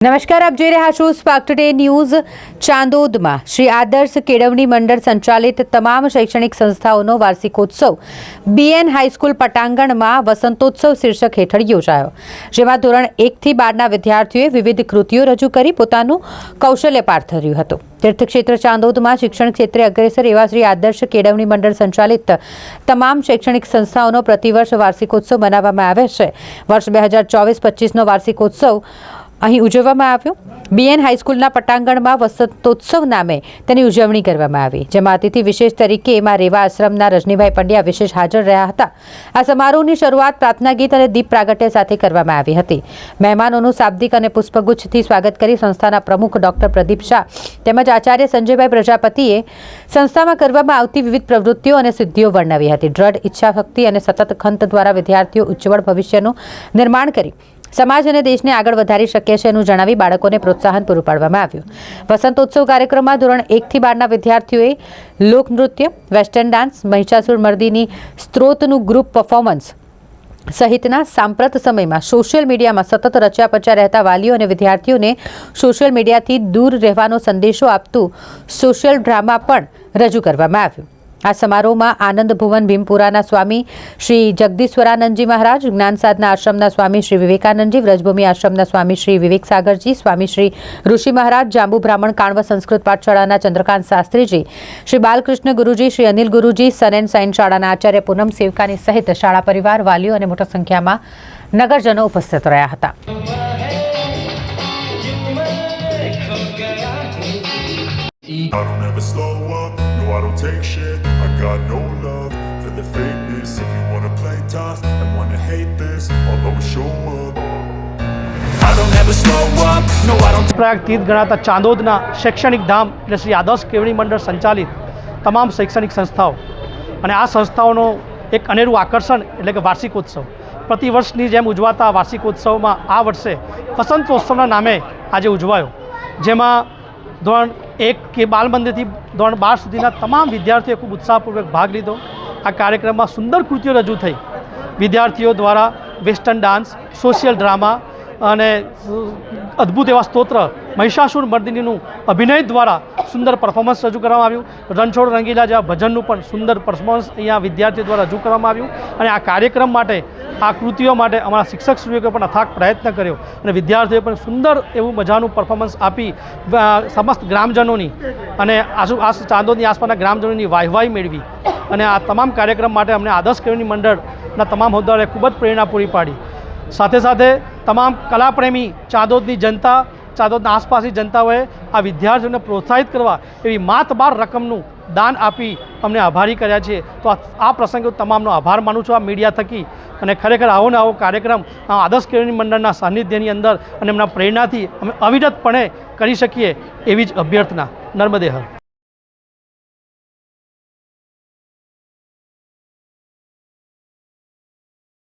નમસ્કાર, આપ જોઈ રહ્યા છો સ્પાર્ક ટુડે ન્યૂઝ ચાંદોદમાં. શ્રી આદર્શ કેળવણી મંડળ સંચાલિત તમામ શૈક્ષણિક સંસ્થાઓનો વાર્ષિકોત્સવ. બીએન હાઈસ્કૂલ પટાંગણમાં વસંતોત્સવ શીર્ષક હેઠળ યોજાયો. જેમાં ધોરણ એકથી બારના વિદ્યાર્થીઓએ વિવિધ કૃતિઓ રજૂ કરી પોતાનું કૌશલ્ય પાર્થર્યું હતું. તીર્થક્ષેત્ર ચાંદોદમાં શિક્ષણ ક્ષેત્રે અગ્રેસર એવા શ્રી આદર્શ કેળવણી મંડળ સંચાલિત તમામ શૈક્ષણિક સંસ્થાઓનો પ્રતિવર્ષ વાર્ષિકોત્સવ મનાવવામાં આવે છે. વર્ષ બે હજાર ચોવીસ પચીસનો વાર્ષિકોત્સવ અહીં ઉજવવામાં આવ્યું. બીએન હાઈસ્કૂલના પટાંગણમાં વસંતોત્સવ નામે તેની ઉજવણી કરવામાં આવી. જેમાં અતિથિ વિશેષ તરીકે એમાં રેવા આશ્રમના રજનીભાઈ પંડ્યા વિશેષ હાજર રહ્યા હતા. આ સમારોહની શરૂઆત પ્રાર્થના ગીત અને દીપ પ્રાગટ્ય સાથે કરવામાં આવી હતી. મહેમાનોનું શાબ્દિક અને પુષ્પગુચ્છથી સ્વાગત કરી સંસ્થાના પ્રમુખ ડોક્ટર પ્રદીપ શાહ તેમજ આચાર્ય સંજયભાઈ પ્રજાપતિએ સંસ્થામાં કરવામાં આવતી વિવિધ પ્રવૃત્તિઓ અને સિદ્ધિઓ વર્ણવી હતી. દ્રઢ ઈચ્છાશક્તિ અને સતત ખંત દ્વારા વિદ્યાર્થીઓ ઉજ્જવળ ભવિષ્યનું નિર્માણ કરી સમાજ અને દેશને આગળ વધારી શકે છે એનું જણાવી બાળકોને પ્રોત્સાહન પૂરું પાડવામાં આવ્યું. વસંતોત્સવ કાર્યક્રમમાં ધોરણ એકથી બારના વિદ્યાર્થીઓએ લોકનૃત્ય વેસ્ટર્ન ડાન્સ, મહિષાસુર મર્દીની સ્ત્રોતનું ગ્રુપ પરફોર્મન્સ સહિતના સાંપ્રત સમયમાં સોશિયલ મીડિયામાં સતત રચ્યા પચ્યા રહેતા વાલીઓ અને વિદ્યાર્થીઓને સોશિયલ મીડિયાથી દૂર રહેવાનો સંદેશો આપતું સોશિયલ ડ્રામા પણ રજૂ કરવામાં આવ્યું. આ સમારોહમાં આનંદ ભુવન ભીમપુરાના સ્વામી શ્રી જગદીશ્વરાનંદજી મહારાજ જ્ઞાન સાધના આશ્રમના સ્વામી શ્રી વિવેકાનંદજી વ્રજભૂમિ આશ્રમના સ્વામી શ્રી વિવેક સાગરજી સ્વામી શ્રી ઋષિ મહારાજ જાંબુ બ્રાહ્મણ કાણવ સંસ્કૃત પાઠશાળાના Chandrakant Shastriji Shri Balkrishna Guruji Shri Anil Guruji sun and shine શાળાના આચાર્ય પૂનમ સેવકાની સહિત શાળા પરિવાર વાલીઓ અને મોટા સંખ્યામાં નગરજનો ઉપસ્થિત રહ્યા હતા. I don't ever slow up, I don't take shit. I got no love for the fakeness. If you wanna play tough and wanna hate this, I'll always show up. Prayag તીર્થ ગણાતા ચાંદોદના શૈક્ષણિક ધામ એટલે શ્રી આદર્શ કેળવણી મંડળ સંચાલિત તમામ શૈક્ષણિક સંસ્થાઓ. અને આ સંસ્થાઓનો એક અનેરું આકર્ષણ એટલે કે વાર્ષિકોત્સવ. પ્રતિવર્ષની જેમ ઉજવાતા વાર્ષિકોત્સવમાં આ વર્ષે વસંતોત્સવના નામે આજે ઉજવાયો. જેમાં ધોરણ એક કે બાલ મંદિરથી ધોરણ બાર સુધીના તમામ વિદ્યાર્થીઓએ ખૂબ ઉત્સાહપૂર્વક ભાગ લીધો. આ કાર્યક્રમમાં સુંદર કૃતિઓ રજૂ થઈ. વિદ્યાર્થીઓ દ્વારા વેસ્ટર્ન ડાન્સ, સોશિયલ ડ્રામા અને અદ્ભુત એવા સ્તોત્ર મહિષાસુર મર્દિનીનું અભિનય દ્વારા સુંદર પરફોર્મન્સ રજૂ કરવામાં આવ્યું. રણછોડ રંગીલા જેવા ભજનનું પણ સુંદર પરફોર્મન્સ અહીંયા વિદ્યાર્થીઓ દ્વારા રજૂ કરવામાં આવ્યું. અને આ કાર્યક્રમ માટે, આ કૃતિઓ માટે અમારા શિક્ષક શ્રીઓએ પણ અથાગ પ્રયત્ન કર્યો. અને વિદ્યાર્થીઓએ પણ સુંદર એવું મજાનું પરફોર્મન્સ આપી સમસ્ત ગ્રામજનોની અને આસુ આસ, ચાંદોદની આસપાસના ગ્રામજનોની વાહવાહી મેળવી. અને આ તમામ કાર્યક્રમ માટે અમને આદર્શ કેળવણી મંડળના તમામ હોદ્દાઓએ ખૂબ જ પ્રેરણા પૂરી પાડી. સાથે સાથે તમામ કલાપ્રેમી, ચાંદોદની જનતા, ચાંદોદના આસપાસની જનતાઓએ આ વિદ્યાર્થીઓને પ્રોત્સાહિત કરવા એવી માતબાર રકમનું દાન આપી અમને આભારી કર્યા છે. તો આ- પ્રસંગે હું તમામનો આભાર માનું છું આ મીડિયા થકી. અને ખરેખર આવો ને આવો કાર્યક્રમ આ આદર્શ કેળવણી મંડળના સાનિધ્યની અંદર અને એમના પ્રેરણાથી અમે અવિરતપણે કરી શકીએ એવી જ અભ્યર્થના. નર્મદે હર.